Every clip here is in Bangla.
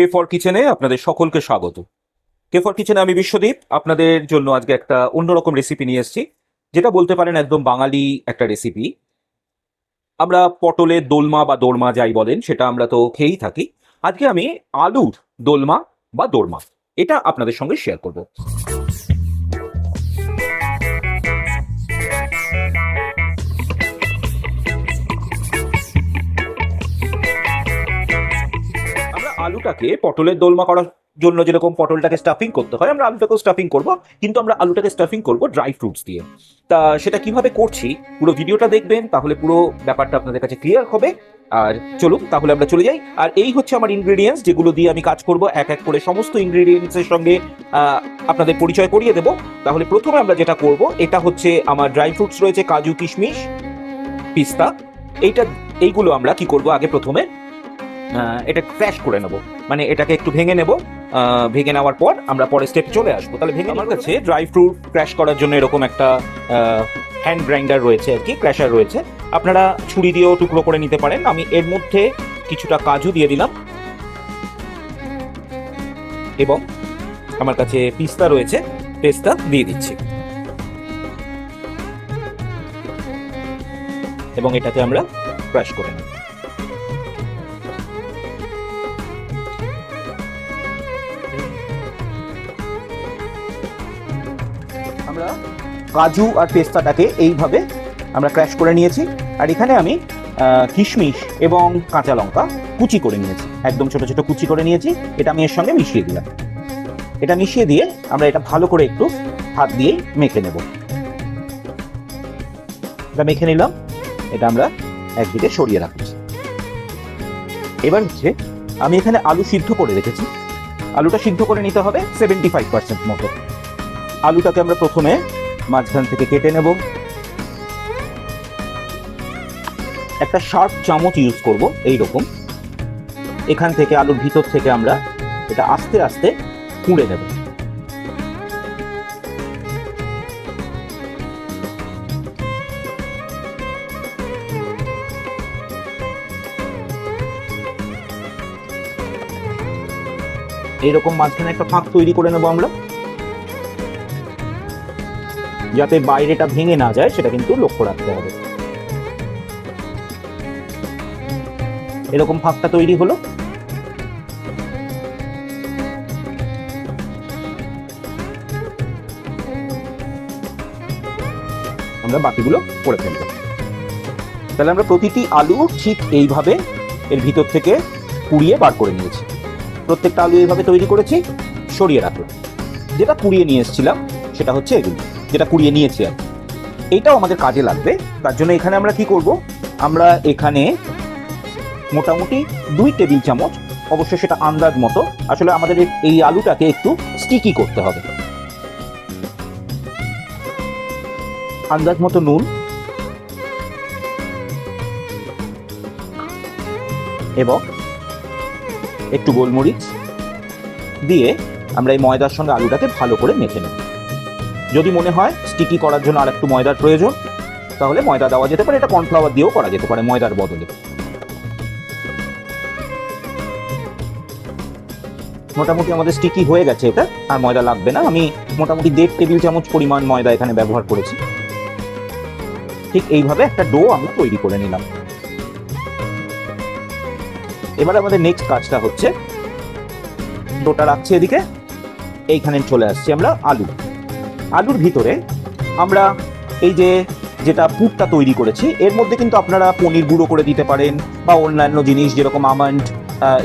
কে ফর কিচেনে আপনাদের সকলকে স্বাগত। কে ফর কিচেনে আমি বিশ্বদীপ, আপনাদের জন্য আজকে একটা অন্যরকম রেসিপি নিয়ে এসেছি, যেটা বলতে পারেন একদম বাঙালি একটা রেসিপি আমরা পটলের দোলমা বা দোরমা যাই বলেন, সেটা আমরা তো খেয়েই থাকি। আজকে আমি আলুর দোলমা বা দোরমা, এটা আপনাদের সঙ্গে শেয়ার করব। আলুটাকে পটলের দোলমা করার জন্য যেরকম পটলটাকে স্টাফিং করতে হয়, আমরা আলুটাকেও স্টাফিং করব, কিন্তু আমরা আলুটাকে স্টাফিং করব ড্রাই ফ্রুটস দিয়ে। তা সেটা কীভাবে করছি, পুরো ভিডিওটা দেখবেন, তাহলে পুরো ব্যাপারটা আপনাদের কাছে ক্লিয়ার হবে। আর চলুন, তাহলে আমরা চলে যাই। আর এই হচ্ছে আমার ইনগ্রেডিয়েন্টস যেগুলো দিয়ে আমি কাজ করব, এক এক করে সমস্ত ইনগ্রেডিয়েন্টসের সঙ্গে আপনাদের পরিচয় করিয়ে দেব। তাহলে প্রথমে আমরা যেটা করব, এটা হচ্ছে আমার ড্রাই ফ্রুটস রয়েছে, কাজু কিশমিশ, পিস্তা। এইটা, এইগুলো আমরা কি করব আগে প্রথমে? এটা ক্র্যাশ করে নেব। মানে এটাকে একটু ভেঙে নেব। ভেঙে নেওয়ার পর আমরা পরে স্টেপ চলে আসব। তাহলে ভেঙে আমার কাছে ড্রাই ফ্রুট ক্র্যাশ করার জন্য এরকম একটা হ্যান্ড গ্রাইন্ডার রয়েছে আর কি ক্র্যাশার রয়েছে। আপনারা ছুরি দিয়েও টুকরো করে নিতে পারেন। আমি এর মধ্যে কিছুটা কাজু দিয়ে দিলাম। এবং আমার কাছে পিস্তা রয়েছে। পেস্তা দিয়ে দিচ্ছি। এবং এটাকে আমরা ক্র্যাশ করে নেব। কাজু আর পেস্তাটাকে এইভাবে আমরা ক্র্যাশ করে নিয়েছি। আর এখানে আমি কিশমিশ এবং কাঁচা লঙ্কা কুচি করে নিয়েছি। একদম ছোট ছোট কুচি করে নিয়েছি। এটা আমি এর সঙ্গে মিশিয়ে দিলাম। এটা মিশিয়ে দিয়ে আমরা এটা ভালো করে একটু হাত দিয়ে মেখে নেব। এটা মেখে নিলাম। এটা আমরা একদিকে সরিয়ে রাখছি। এবার হচ্ছে, আমি এখানে আলু সিদ্ধ করে রেখেছি। আলুটা সিদ্ধ করে নিতে হবে সেভেন্টি ফাইভ পার্সেন্ট মতো। আলুটাকে আমরা প্রথমে মাঝখান থেকে কেটে নেব। একটা শার্প চামচ ইউজ করব এই রকম এখান থেকে আলুর ভিতর থেকে আমরা এটা আস্তে আস্তে কুড়ে নেব। এইরকম মাঝখানে একটা ফাঁক তৈরি করে নেব আমরা। যাতে বাইরেটা ভেঙে না যায়, সেটা কিন্তু লক্ষ্য রাখতে হবে। এরকম ফাঁকটা তৈরি হলো। আমরা বাকিগুলো করে ফেলব। তাহলে আমরা প্রতিটি আলু ঠিক এইভাবে এর ভিতর থেকে পুড়িয়ে বার করে নিয়েছি। প্রত্যেকটা আলু এইভাবে তৈরি করেছি, সরিয়ে রাখলাম। যেটা পুড়িয়ে নিয়ে এসেছিলাম, সেটা হচ্ছে এগুলো। যেটা কুড়িয়ে নিয়েছি আর এটাও আমাদের কাজে লাগবে। তার জন্য এখানে আমরা কি করব? আমরা এখানে মোটামুটি দুই টেবিল চামচ, অবশ্য সেটা আন্দাজ মতো, আসলে আমাদের এই আলুটাকে একটু স্টিকি করতে হবে। আন্দাজ মতো নুন। এবং একটু গোলমরিচ। দিয়ে আমরা এই ময়দার সঙ্গে আলুটাকে ভালো করে মেখে নেব। যদি মনে হয় স্টিকি করার জন্য আর একটু ময়দার প্রয়োজন, তাহলে ময়দা দেওয়া যেতে পারে, এটা কর্নফ্লাওয়ার দিয়েও করা যেতে পারে ময়দার বদলে। মোটামুটি আমাদের স্টিকি হয়ে গেছে এটা, আর ময়দা লাগবে না। আমি মোটামুটি দেড় টেবিল চামচ পরিমাণ ময়দা এখানে ব্যবহার করেছি। ঠিক এইভাবে একটা ডো আমরা তৈরি করে নিলাম। এবার আমাদের নেক্সট কাজটা হচ্ছে ডোটা রাখছি এদিকে, এইখানে চলে আসছি আমরা আলু। আলুর ভিতরে আমরা এই যে যেটা পুরটা তৈরি করেছি, এর মধ্যে কিন্তু আপনারা পনির গুঁড়ো করে দিতে পারেন বা অন্যান্য জিনিস যেরকম আমন্ড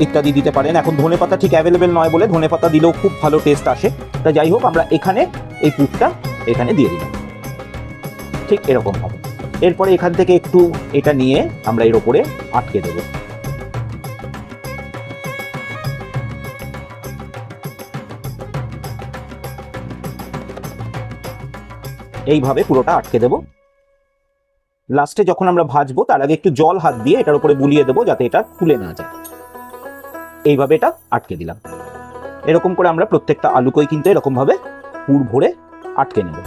ইত্যাদি দিতে পারেন। এখন ধনে পাতা ঠিক অ্যাভেলেবেল নয় বলে ধনে পাতা দিলেও খুব ভালো টেস্ট আসে। তা যাই হোক, আমরা এখানে এই পুরটা এখানে দিয়ে দিলাম। ঠিক এরকম হবে। এরপরে এখান থেকে একটু এটা নিয়ে আমরা এর ওপরে আটকে দেবো। এইভাবে পুরোটা আটকে দেবো। লাস্টে যখন আমরা ভাজবো, তার আগে একটু জল হাত দিয়ে এটার উপরে বুলিয়ে দেবো যাতে এটা খুলে না যায়। এইভাবে এটা আটকে দিলাম। এরকম করে আমরা প্রত্যেকটা আলুকেই কিন্তু এরকম ভাবে পুর ভরে আটকে নেব।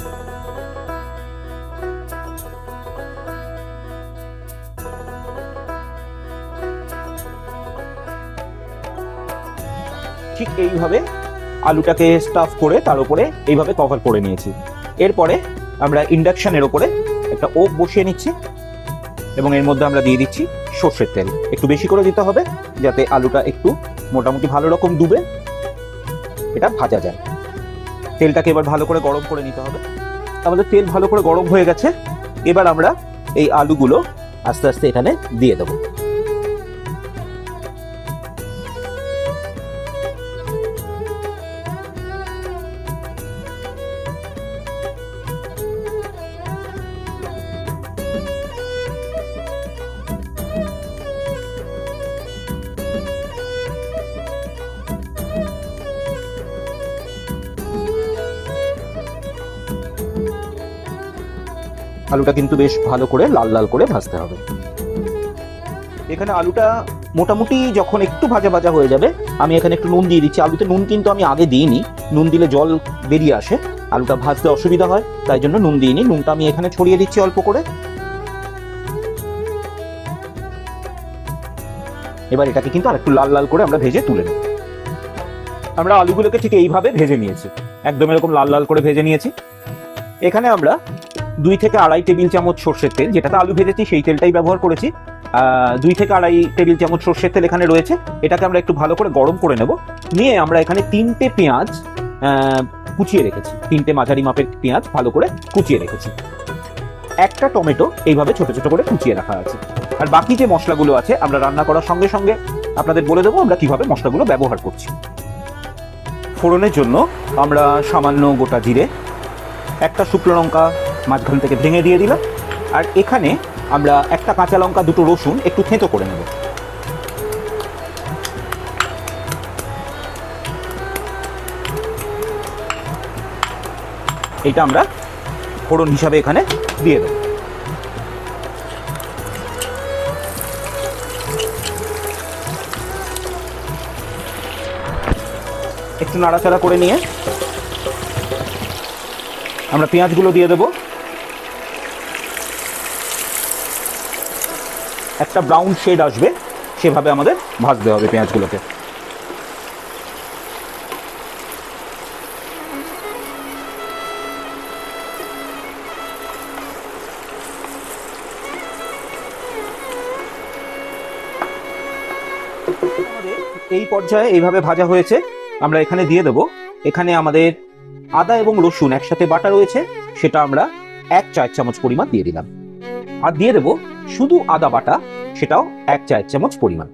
ঠিক এইভাবে আলুটাকে স্টাফ করে তার উপরে এইভাবে কভার করে নিয়েছি। এরপরে আমরা ইন্ডাকশনের ওপরে একটা ওক বসিয়ে নিচ্ছি এবং এর মধ্যে আমরা দিয়ে দিচ্ছি সর্ষের তেল। একটু বেশি করে দিতে হবে যাতে আলুটা একটু মোটামুটি ভালো রকম ডুবে এটা ভাজা যায়। তেলটাকে এবার ভালো করে গরম করে নিতে হবে। আমাদের তেল ভালো করে গরম হয়ে গেছে। এবার আমরা এই আলুগুলো আস্তে আস্তে এখানে দিয়ে দেবো। আলুটা কিন্তু বেশ ভালো করে লাল লাল করে ভাজতে হবে। এখানে আলুটা মোটামুটি যখন একটু ভাজা ভাজা হয়ে যাবে, আমি এখানে একটু নুন দিয়ে দিচ্ছি। আলুতে নুন কিন্তু আমি আগে দিইনি। নুন দিলে জল বেরিয়ে আসে। আলুটা ভাজতে অসুবিধা হয়, তাই জন্য নুন দিইনি। নুনটা আমি এখানে ছড়িয়ে দিচ্ছি অল্প করে। এবার এটাকে কিন্তু আরেকটু লাল লাল করে আমরা ভেজে তুলে নেব। আমরা আলুগুলোকে ঠিক এইভাবে ভেজে নিয়েছি। একদম এরকম লাল লাল করে ভেজে নিয়েছি। এখানে আমরা দুই থেকে আড়াই টেবিল চামচ সর্ষের তেল, যেটাতে আলু ভেজেছি, সেই তেলটাই ব্যবহার করেছি। দুই থেকে আড়াই টেবিল চামচ সর্ষের তেল এখানে রয়েছে। এটাকে আমরা একটু ভালো করে গরম করে নেব। নিয়ে আমরা এখানে তিনটে পেঁয়াজ কুচিয়ে রেখেছি। তিনটে মাঝারি মাপের পেঁয়াজ ভালো করে কুচিয়ে রেখেছি। একটা টমেটো এইভাবে ছোট ছোট করে কুচিয়ে রাখা আছে। আর বাকি যে মশলাগুলো আছে, আমরা রান্না করার সঙ্গে সঙ্গে আপনাদের বলে দেবো আমরা কীভাবে মশলাগুলো ব্যবহার করছি। ফোড়নের জন্য আমরা সামান্য গোটা জিরে, একটা শুকনো লঙ্কা মাঝখান থেকে ভেঙে দিয়ে দিলাম। আর এখানে আমরা একটা কাঁচা লঙ্কা, দুটো রসুন একটু থেঁতো করে নেব। এটা আমরা ফোড়ন হিসাবে এখানে দিয়ে দেব। একটু নাড়াচাড়া করে নিয়ে আমরা পেঁয়াজগুলো দিয়ে দেব। একটা ব্রাউন শেড আসবে, সেভাবে আমাদের ভাজতে হবে পেঁয়াজগুলোকে। এই পর্যায়ে এইভাবে ভাজা হয়েছে, আমরা এখানে দিয়ে দেব। এখানে আমাদের আদা এবং রসুন একসাথে বাটা রয়েছে, সেটা আমরা এক চার চামচ পরিমাণ দিয়ে দিলাম। আর দিয়ে দেব শুধু আদা বাটা, সেটাও এক চার চামচ পরিমাণ।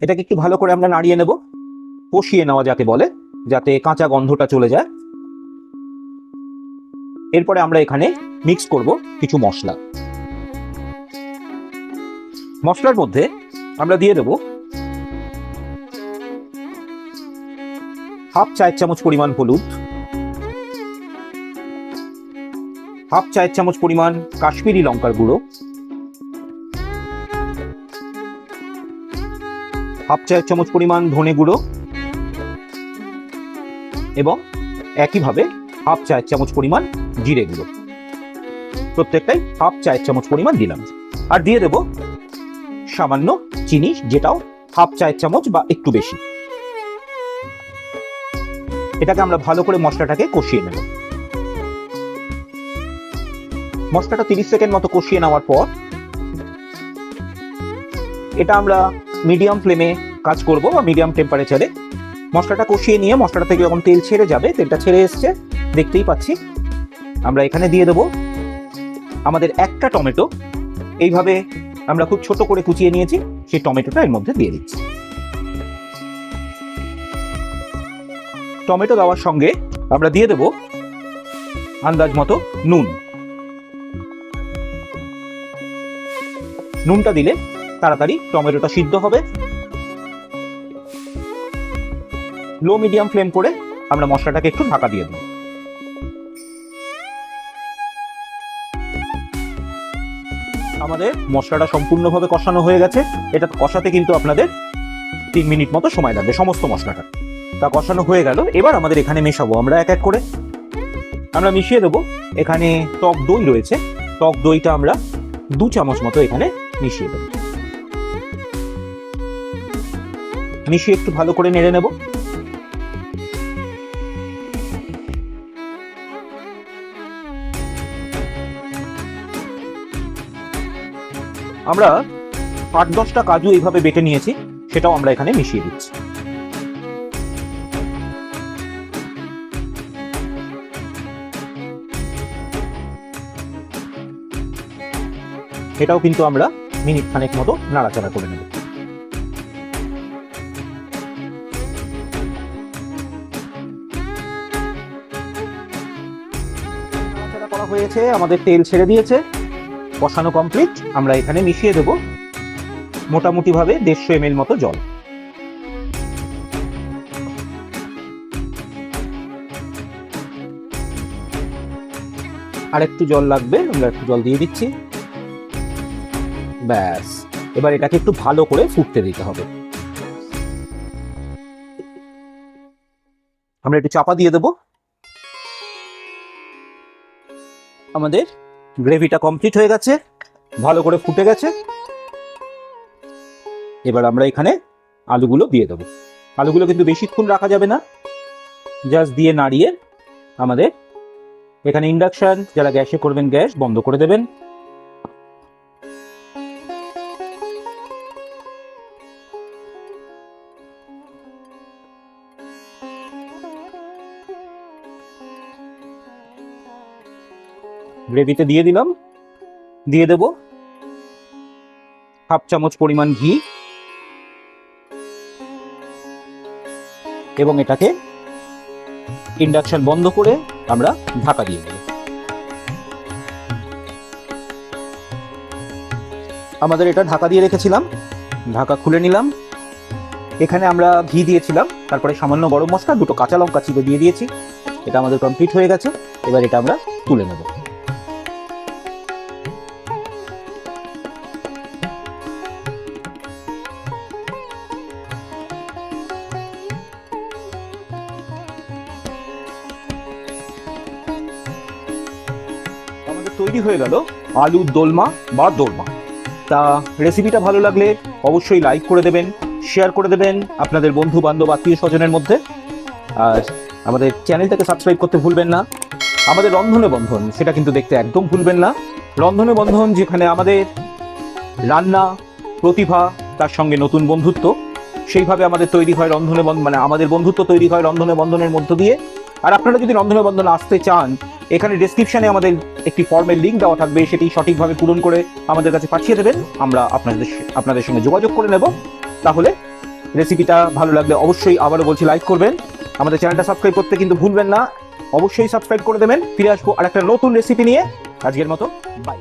এটাকে একটু ভালো করে আমরা নাড়িয়ে নেব। কষিয়ে নেওয়া যাকে বলে, যাতে কাঁচা গন্ধটা চলে যায়। এরপরে আমরা এখানে মিক্স করব কিছু মশলা। মশলার মধ্যে আমরা দিয়ে দেব হাফ চায়ের চামচ পরিমাণ হলুদ হাফ চায়ের চামচ পরিমাণ কাশ্মীরি লঙ্কার গুঁড়ো, হাফ চায়ের চামচ পরিমাণ ধনে গুঁড়ো এবং একইভাবে হাফ চায়ের চামচ পরিমাণ জিরে গুঁড়ো। প্রত্যেকটাই হাফ চায়ের চামচ পরিমাণ দিলাম। আর দিয়ে দেব সামান্য চিনি, যেটাও হাফ চায়ের চামচ বা একটু বেশি। এটাকে আমরা ভালো করে মশলাটাকে কষিয়ে নেব। মশলাটা তিরিশ সেকেন্ড মতো কষিয়ে নেওয়ার পর, এটা আমরা মিডিয়াম ফ্লেমে কাজ করব বা মিডিয়াম টেম্পারেচারে মশলাটা কষিয়ে নিয়ে মশলাটা থেকে যখন তেল ছেড়ে যাবে, তেলটা ছেড়ে এসছে, দেখতেই পাচ্ছি। আমরা এখানে দিয়ে দেব আমাদের একটা টমেটো। এইভাবে আমরা খুব ছোট করে কুচিয়ে নিয়েছি, সেই টমেটোটা এর মধ্যে দিয়ে দিচ্ছি। টমেটো দেওয়ার সঙ্গে আমরা দিয়ে দেব আন্দাজ মতো নুন। নুনটা দিলে তাড়াতাড়ি টমেটোটা সিদ্ধ হবে। লো মিডিয়াম ফ্লেম করে আমরা মশলাটাকে একটু ঢাকা দিয়ে দেব আমাদের মশলাটা সম্পূর্ণভাবে কষানো হয়ে গেছে। এটা কষাতে কিন্তু আপনাদের তিন মিনিট মতো সময় লাগবে সমস্ত মশলাটা। তা কষানো হয়ে গেল। এবার আমাদের এখানে মেশাবো আমরা এক এক করে। আমরা মিশিয়ে দেবো। এখানে টক দই রয়েছে। টক দইটা আমরা দু চামচ মতো এখানে মিশিয়ে দেবো। মিশিয়ে একটু ভালো করে নেড়ে নেব। আমরা আট দশটা কাজু এইভাবে বেটে নিয়েছি, সেটাও আমরা এখানে মিশিয়ে দিচ্ছি। এটাও কিন্তু আমরা মিনিট খানেক মতো নাড়াচাড়া করে নেব। করা হয়েছে, আমাদের তেল ছেড়ে দিয়েছে। কষানো কমপ্লিট আমরা এখানে মিশিয়ে দেব মোটামুটি ভাবে দেড়শো এম মতো জল। আর একটু জল লাগবে, আমরা একটু জল দিয়ে দিচ্ছি। ব্যাস। এবার এটাকে একটু ভালো করে ফুটতে দিতে হবে। আমরা একটু চাপা দিয়ে দেব। আমাদের গ্রেভিটা কমপ্লিট হয়ে গেছে। ভালো করে ফুটে গেছে। এবার আমরা এখানে আলুগুলো দিয়ে দেবো। আলুগুলো কিন্তু বেশিক্ষণ রাখা যাবে না। জাস্ট দিয়ে নাড়িয়ে আমাদের এখানে ইন্ডাকশন, যারা গ্যাসে করবেন গ্যাস বন্ধ করে দেবেন। গ্রেভিতে দিয়ে দিলাম। দিয়ে দেব হাফ চামচ পরিমাণ ঘি। এবং এটাকে ইন্ডাকশন বন্ধ করে আমরা ঢাকা দিয়ে দেব। আমাদের এটা ঢাকা দিয়ে রেখেছিলাম। ঢাকা খুলে নিলাম। এখানে আমরা ঘি দিয়েছিলাম। তারপরে সামান্য গরম মশলা, দুটো কাঁচা লঙ্কা চিপে দিয়ে দিয়েছি। এটা আমাদের কমপ্লিট হয়ে গেছে। এবার এটা আমরা তুলে নেব। তৈরি হয়ে গেল আলুর দোলমা বা দোলমা তা রেসিপিটা ভালো লাগলে অবশ্যই লাইক করে দেবেন শেয়ার করে দেবেন আপনাদের বন্ধু বান্ধব আত্মীয় স্বজনের মধ্যে। আর আমাদের চ্যানেলটাকে সাবস্ক্রাইব করতে ভুলবেন না। আমাদের রন্ধনে বন্ধন, সেটা কিন্তু দেখতে একদম ভুলবেন না। রন্ধনে বন্ধন, যেখানে আমাদের রান্না, প্রতিভা, তার সঙ্গে নতুন বন্ধুত্ব, সেইভাবে আমাদের তৈরি হয় রন্ধনে বন্ধন মানে আমাদের বন্ধুত্ব তৈরি হয় রন্ধনে বন্ধনের মধ্য দিয়ে। আর আপনারা যদি রন্ধনে বন্ধন আসতে চান, এখানে ডেসক্রিপশনে আমাদের একটি ফর্মের লিঙ্ক দেওয়া থাকবে, সেটি সঠিকভাবে পূরণ করে আমাদের কাছে পাঠিয়ে দেবেন। আমরা আপনাদের আপনাদের সঙ্গে যোগাযোগ করে নেব। তাহলে রেসিপিটা ভালো লাগলে অবশ্যই আবারও বলছি লাইক করবেন। আমাদের চ্যানেলটা সাবস্ক্রাইব করতে কিন্তু ভুলবেন না। অবশ্যই সাবস্ক্রাইব করে দেবেন। ফিরে আসব আর একটা নতুন রেসিপি নিয়ে। আজকের মতো বাই